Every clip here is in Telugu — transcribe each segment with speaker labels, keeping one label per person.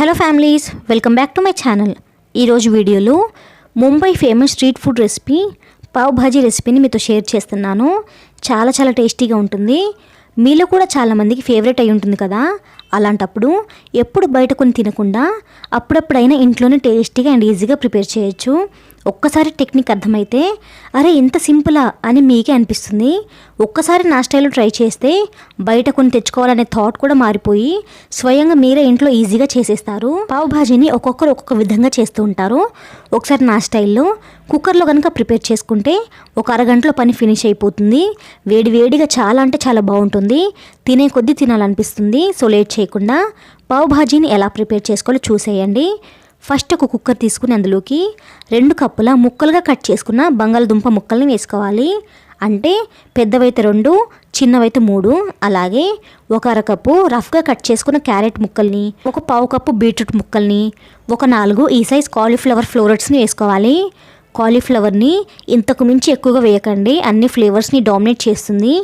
Speaker 1: Hello families welcome back to my channel ఈరోజు వీడియోలో Mumbai famous street food recipe pav bhaji రెసిపీని మీతో షేర్ చేస్తున్నాను. చాలా చాలా టేస్టీగా ఉంటుంది. మీలో కూడా చాలామందికి ఫేవరెట్ అయి ఉంటుంది కదా? అలాంటప్పుడు ఎప్పుడు బయట కొని తినకుండా అప్పుడప్పుడైనా ఇంట్లోనే టేస్టీగా అండ్ ఈజీగా ప్రిపేర్ చేయొచ్చు. ఒక్కసారి టెక్నిక్ అర్థమైతే అరే ఇంత సింపులా అని మీకే అనిపిస్తుంది. ఒక్కసారి నా స్టైల్లో ట్రై చేస్తే బయట కొన్ని తెచ్చుకోవాలనే థాట్ కూడా మారిపోయి స్వయంగా మీరే ఇంట్లో ఈజీగా చేసేస్తారు. పావు భాజీని ఒక్కొక్కరు ఒక్కొక్క విధంగా చేస్తూ ఉంటారు. ఒకసారి నా స్టైల్లో కుక్కర్లో కనుక ప్రిపేర్ చేసుకుంటే ఒక అరగంటలో పని ఫినిష్ అయిపోతుంది. వేడి వేడిగా చాలా అంటే చాలా బాగుంటుంది. తినే కొద్దీ తినాలనిపిస్తుంది. సో లేట్ చేయకుండా పావు భాజీని ఎలా ప్రిపేర్ చేసుకోవాలో చూసేయండి. ఫస్ట్ ఒక కుక్కర్ తీసుకుని అందులోకి రెండు కప్పుల ముక్కలుగా కట్ చేసుకున్న బంగాళదుంప ముక్కల్ని వేసుకోవాలి. అంటే పెద్దవైతే రెండు చిన్నవైతే మూడు. అలాగే ఒక అరకప్పు రఫ్గా కట్ చేసుకున్న క్యారెట్ ముక్కల్ని ఒక పావు కప్పు బీట్రూట్ ముక్కల్ని ఒక నాలుగు ఈ సైజ్ కాలీఫ్లవర్ ఫ్లోరట్స్ని వేసుకోవాలి. కాలీఫ్లవర్ని ఇంతకు మించి ఎక్కువగా వేయకండి. అన్ని ఫ్లేవర్స్ని డామినేట్ చేస్తుంది.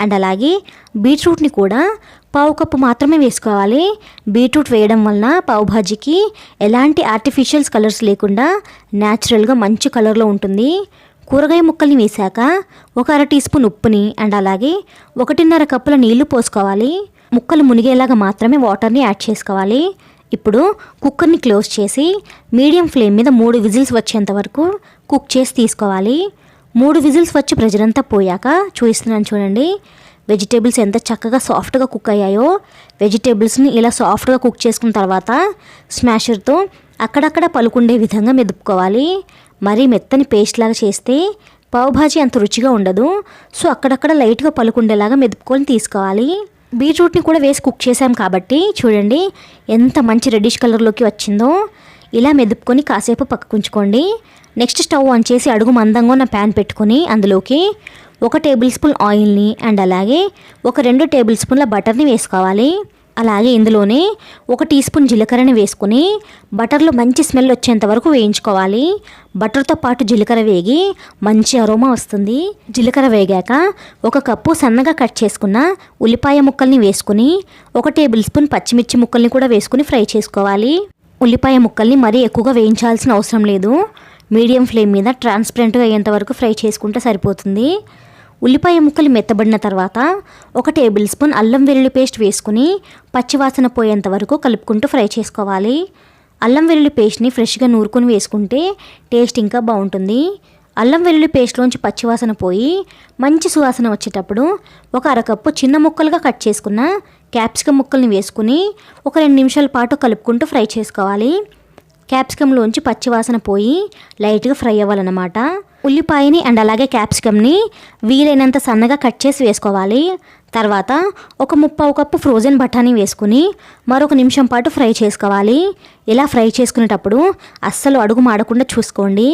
Speaker 1: అండ్ అలాగే బీట్రూట్ని కూడా పావు కప్పు మాత్రమే వేసుకోవాలి. బీట్రూట్ వేయడం వలన పావు భాజీకి ఎలాంటి ఆర్టిఫిషియల్స్ కలర్స్ లేకుండా న్యాచురల్గా మంచి కలర్లో ఉంటుంది. కూరగాయ ముక్కల్ని వేశాక ఒక అర టీ స్పూన్ ఉప్పుని అండ్ అలాగే ఒకటిన్నర కప్పుల నీళ్ళు పోసుకోవాలి. ముక్కలు మునిగేలాగా మాత్రమే వాటర్ని యాడ్ చేసుకోవాలి. ఇప్పుడు కుక్కర్ని క్లోజ్ చేసి మీడియం ఫ్లేమ్ మీద మూడు విజిల్స్ వచ్చేంత వరకు కుక్ చేసి తీసుకోవాలి. మూడు విజిల్స్ వచ్చి ప్రెజరంతా పోయాక చూపిస్తున్నాను చూడండి. వెజిటేబుల్స్ ఎంత చక్కగా సాఫ్ట్గా కుక్ అయ్యాయో. వెజిటేబుల్స్ని ఇలా సాఫ్ట్గా కుక్ చేసుకున్న తర్వాత స్మాషర్తో అక్కడక్కడ పలుకుండే విధంగా మెదుపుకోవాలి. మరీ మెత్తని పేస్ట్ లాగా చేస్తే పావుభాజీ అంత రుచిగా ఉండదు. సో అక్కడక్కడ లైట్గా పలుకుండేలాగా మెదుపుకొని తీసుకోవాలి. బీట్రూట్ని కూడా వేసి కుక్ చేసాం కాబట్టి చూడండి ఎంత మంచి రెడ్డిష్ కలర్లోకి వచ్చిందో. ఇలా మెదుపుకొని కాసేపు పక్కకుంచుకోండి. నెక్స్ట్ స్టవ్ ఆన్ చేసి అడుగు మందంగా ఉన్న ప్యాన్ పెట్టుకొని అందులోకి ఒక టేబుల్ స్పూన్ ఆయిల్ని అండ్ అలాగే ఒక రెండు టేబుల్ స్పూన్ల బటర్ని వేసుకోవాలి. అలాగే ఇందులోనే ఒక టీ స్పూన్ జీలకర్రని వేసుకుని బటర్లో మంచి స్మెల్ వచ్చేంత వరకు వేయించుకోవాలి. బటర్తో పాటు జీలకర్ర వేగి మంచి అరోమా వస్తుంది. జీలకర్ర వేగాక ఒక కప్పు సన్నగా కట్ చేసుకున్న ఉల్లిపాయ ముక్కల్ని వేసుకుని ఒక టేబుల్ స్పూన్ పచ్చిమిర్చి ముక్కల్ని కూడా వేసుకుని ఫ్రై చేసుకోవాలి. ఉల్లిపాయ ముక్కల్ని మరీ ఎక్కువగా వేయించాల్సిన అవసరం లేదు. మీడియం ఫ్లేమ్ మీద ట్రాన్స్పరెంట్గా అయ్యేంత వరకు ఫ్రై చేసుకుంటే సరిపోతుంది. ఉల్లిపాయ ముక్కలు మెత్తబడిన తర్వాత ఒక టేబుల్ స్పూన్ అల్లం వెల్లుల్లి పేస్ట్ వేసుకుని పచ్చివాసన పోయేంత వరకు కలుపుకుంటూ ఫ్రై చేసుకోవాలి. అల్లం వెల్లుల్లి పేస్ట్ని ఫ్రెష్గా నూరుకొని వేసుకుంటే టేస్ట్ ఇంకా బాగుంటుంది. అల్లం వెల్లుల్లి పేస్ట్లోంచి పచ్చివాసన పోయి మంచి సువాసన వచ్చేటప్పుడు ఒక అరకప్పు చిన్న ముక్కలుగా కట్ చేసుకున్న క్యాప్సికమ్ ముక్కల్ని వేసుకుని ఒక రెండు నిమిషాల పాటు కలుపుకుంటూ ఫ్రై చేసుకోవాలి. క్యాప్సికంలోంచి పచ్చివాసన పోయి లైట్గా ఫ్రై అవ్వాలన్నమాట. ఉల్లిపాయని అండ్ అలాగే క్యాప్సికమ్ని వీలైనంత సన్నగా కట్ చేసి వేసుకోవాలి. తర్వాత ఒక ముప్పావు కప్పు ఫ్రోజన్ బఠానీ వేసుకుని మరొక నిమిషం పాటు ఫ్రై చేసుకోవాలి. ఇలా ఫ్రై చేసుకునేటప్పుడు అస్సలు అడుగు మాడకుండా చూసుకోండి.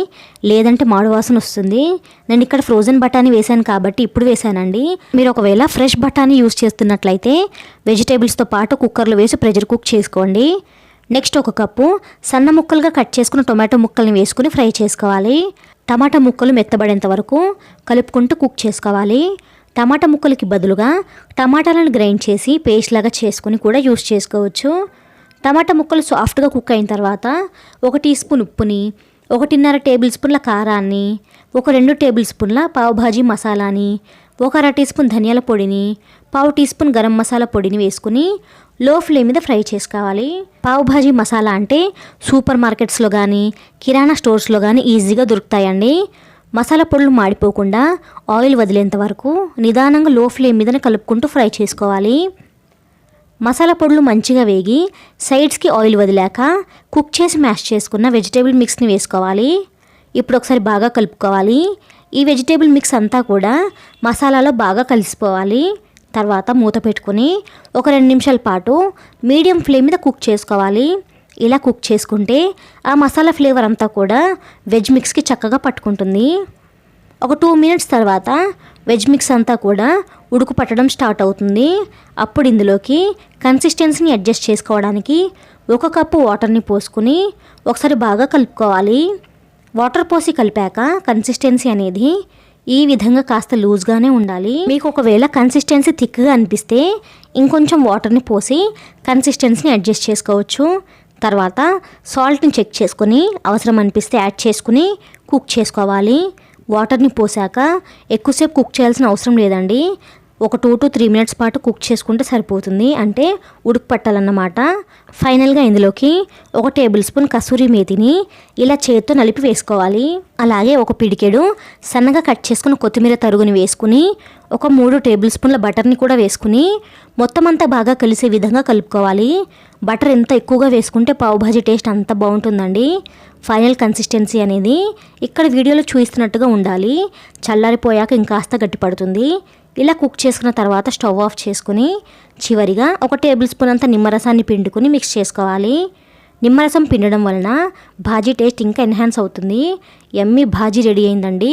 Speaker 1: లేదంటే మాడు వాసన వస్తుంది. నేను ఇక్కడ ఫ్రోజన్ బఠానీ వేశాను కాబట్టి ఇప్పుడు వేశానండి. మీరు ఒకవేళ ఫ్రెష్ బఠానీ యూస్ చేస్తున్నట్లయితే వెజిటేబుల్స్తో పాటు కుక్కర్లో వేసి ప్రెషర్ కుక్ చేసుకోండి. నెక్స్ట్ ఒక కప్పు సన్న ముక్కలుగా కట్ చేసుకున్న టొమాటో ముక్కల్ని వేసుకుని ఫ్రై చేసుకోవాలి. టమాటా ముక్కలు మెత్తబడేంత వరకు కలుపుకుంటూ కుక్ చేసుకోవాలి. టమాటా ముక్కలకి బదులుగా టమాటాలను గ్రైండ్ చేసి పేస్ట్ లాగా చేసుకుని కూడా యూస్ చేసుకోవచ్చు. టమాటా ముక్కలు సాఫ్ట్గా కుక్ అయిన తర్వాత ఒక టీ స్పూన్ ఉప్పుని ఒకటిన్నర టేబుల్ స్పూన్ల కారాన్ని ఒక రెండు టేబుల్ స్పూన్ల పావు భాజీ మసాలాని ఒక అర టీ స్పూన్ ధనియాల పొడిని పావు టీ స్పూన్ గరం మసాలా పొడిని వేసుకుని లో ఫ్లేమ్ మీద ఫ్రై చేసుకోవాలి. పావు భాజీ మసాలా అంటే సూపర్ మార్కెట్స్లో కానీ కిరాణా స్టోర్స్లో కానీ ఈజీగా దొరుకుతాయండి. మసాలా పొడులు మాడిపోకుండా ఆయిల్ వదిలేంత వరకు నిదానంగా లో ఫ్లేమ్ మీదనే కలుపుకుంటూ ఫ్రై చేసుకోవాలి. మసాలా పొడులు మంచిగా వేగి సైడ్స్కి ఆయిల్ వదిలాక కుక్ చేసి మ్యాష్ చేసుకున్న వెజిటేబుల్ మిక్స్ని వేసుకోవాలి. ఇప్పుడు ఒకసారి బాగా కలుపుకోవాలి. ఈ వెజిటేబుల్ మిక్స్ అంతా కూడా మసాలాలో బాగా కలిసిపోవాలి. తర్వాత మూత పెట్టుకొని ఒక రెండు నిమిషాల పాటు మీడియం ఫ్లేమ్ మీద కుక్ చేసుకోవాలి. ఇలా కుక్ చేసుకుంటే ఆ మసాలా ఫ్లేవర్ అంతా కూడా వెజ్ మిక్స్కి చక్కగా పట్టుకుంటుంది. ఒక టూ మినిట్స్ తర్వాత వెజ్ మిక్స్ అంతా కూడా ఉడుకు పట్టడం స్టార్ట్ అవుతుంది. అప్పుడు ఇందులోకి కన్సిస్టెన్సీని అడ్జస్ట్ చేసుకోవడానికి ఒక కప్పు వాటర్ని పోసుకుని ఒకసారి బాగా కలుపుకోవాలి. వాటర్ పోసి కలిపాక కన్సిస్టెన్సీ అనేది ఈ విధంగా కాస్త లూజ్గానే ఉండాలి. మీకు ఒకవేళ కన్సిస్టెన్సీ థిక్గా అనిపిస్తే ఇంకొంచెం వాటర్ని పోసి కన్సిస్టెన్సీని అడ్జస్ట్ చేసుకోవచ్చు. తర్వాత సాల్ట్ని చెక్ చేసుకొని అవసరం అనిపిస్తే యాడ్ చేసుకుని కుక్ చేసుకోవాలి. వాటర్ని పోసాక ఎక్కువసేపు కుక్ చేయాల్సిన అవసరం లేదండి. ఒక టూ టు త్రీ మినిట్స్ పాటు కుక్ చేసుకుంటే సరిపోతుంది. అంటే ఉడుకు పట్టాలన్నమాట ఫైనల్గా ఇందులోకి ఒక టేబుల్ స్పూన్ కసూరి మేతిని ఇలా చేతితో నలిపి వేసుకోవాలి. అలాగే ఒక పిడికెడు సన్నగా కట్ చేసుకున్న కొత్తిమీర తరుగుని వేసుకుని ఒక మూడు టేబుల్ స్పూన్ల బటర్ని కూడా వేసుకుని మొత్తం అంతా బాగా కలిసే విధంగా కలుపుకోవాలి. బటర్ ఎంత ఎక్కువగా వేసుకుంటే పావుభాజీ టేస్ట్ అంత బాగుంటుందండి. ఫైనల్ కన్సిస్టెన్సీ అనేది ఇక్కడ వీడియోలో చూపిస్తున్నట్టుగా ఉండాలి. చల్లారిపోయాక ఇంకాస్త గట్టిపడుతుంది. ఇలా కుక్ చేసుకున్న తర్వాత స్టవ్ ఆఫ్ చేసుకుని చివరిగా ఒక టేబుల్ స్పూన్ అంత నిమ్మరసాన్ని పిండుకొని మిక్స్ చేసుకోవాలి. నిమ్మరసం పిండడం వలన భాజీ టేస్ట్ ఇంకా ఎన్హాన్స్ అవుతుంది. ఎమ్మి భాజీ రెడీ అయిందండి.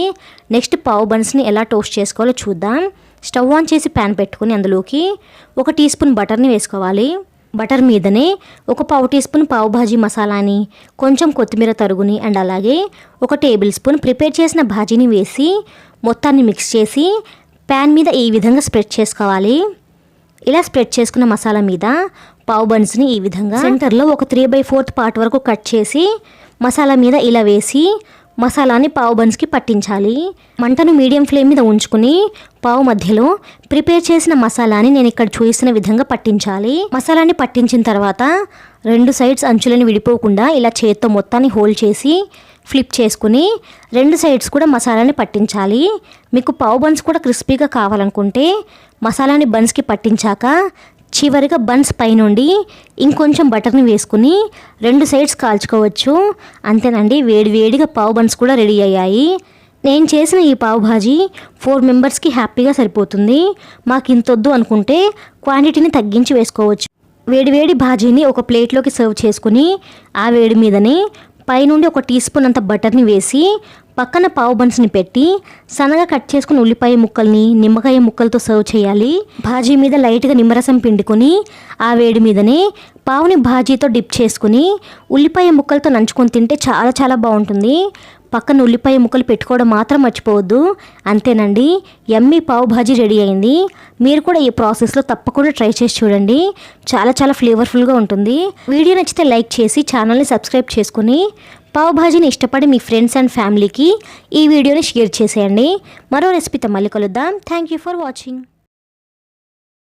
Speaker 1: నెక్స్ట్ పావు బన్స్ని ఎలా టోస్ట్ చేసుకోవాలో చూద్దాం. స్టవ్ ఆన్ చేసి ప్యాన్ పెట్టుకుని అందులోకి ఒక టీ స్పూన్ బటర్ని వేసుకోవాలి. బటర్ మీదనే ఒక పావు టీ స్పూన్ పావు భాజీ మసాలాని కొంచెం కొత్తిమీర తరుగుని అండ్ అలాగే ఒక టేబుల్ స్పూన్ ప్రిపేర్ చేసిన భాజీని వేసి మొత్తాన్ని మిక్స్ చేసి ప్యాన్ మీద ఈ విధంగా స్ప్రెడ్ చేసుకోవాలి. ఇలా స్ప్రెడ్ చేసుకున్న మసాలా మీద పావు బన్స్ని ఈ విధంగా సెంటర్లో ఒక త్రీ బై ఫోర్త్ పార్ట్ వరకు కట్ చేసి మసాలా మీద ఇలా వేసి మసాలాని పావు బన్స్కి పట్టించాలి. మంటను మీడియం ఫ్లేమ్ మీద ఉంచుకుని పావు మధ్యలో ప్రిపేర్ చేసిన మసాలాని నేను ఇక్కడ చూసిన విధంగా పట్టించాలి. మసాలాని పట్టించిన తర్వాత రెండు సైడ్స్ అంచులను విడిపోకుండా ఇలా చేత్తో మొత్తాన్ని హోల్డ్ చేసి ఫ్లిప్ చేసుకుని రెండు సైడ్స్ కూడా మసాలాని పట్టించాలి. మీకు పావు బన్స్ కూడా క్రిస్పీగా కావాలనుకుంటే మసాలాని బన్స్కి పట్టించాక చివరిగా బన్స్ పైనుండి ఇంకొంచెం బటర్ని వేసుకుని రెండు సైడ్స్ కాల్చుకోవచ్చు. అంతేనండి వేడి వేడిగా పావు బన్స్ కూడా రెడీ అయ్యాయి. నేను చేసిన ఈ పావు భాజీ ఫోర్ మెంబర్స్కి హ్యాపీగా సరిపోతుంది. మాకు ఇంతొద్దు అనుకుంటే క్వాంటిటీని తగ్గించి వేసుకోవచ్చు. వేడివేడి భాజీని ఒక ప్లేట్లోకి సర్వ్ చేసుకుని ఆ వేడి మీదనే పైనుండి ఒక టీ స్పూన్ అంత బటర్ని వేసి పక్కన పావు బన్స్ని పెట్టి సన్నగా కట్ చేసుకుని ఉల్లిపాయ ముక్కల్ని నిమ్మకాయ ముక్కలతో సర్వ్ చేయాలి. భాజీ మీద లైట్గా నిమ్మరసం పిండుకొని ఆ వేడి మీదనే పావుని భాజీతో డిప్ చేసుకుని ఉల్లిపాయ ముక్కలతో నంచుకొని తింటే చాలా చాలా బాగుంటుంది. పక్కన ఉల్లిపాయ ముక్కలు పెట్టుకోవడం మాత్రం మర్చిపోవద్దు. అంతేనండి ఎమ్మీ పావు భాజీ రెడీ అయింది. మీరు కూడా ఈ ప్రాసెస్లో తప్పకుండా ట్రై చేసి చూడండి. చాలా చాలా ఫ్లేవర్ఫుల్గా ఉంటుంది. వీడియో నచ్చితే లైక్ చేసి ఛానల్ని సబ్స్క్రైబ్ చేసుకుని పావు భాజీని ఇష్టపడి మీ ఫ్రెండ్స్ అండ్ ఫ్యామిలీకి ఈ వీడియోని షేర్ చేసేయండి. మరో రెసిపీతో మళ్ళీ కలుద్దాం. Thank you for watching.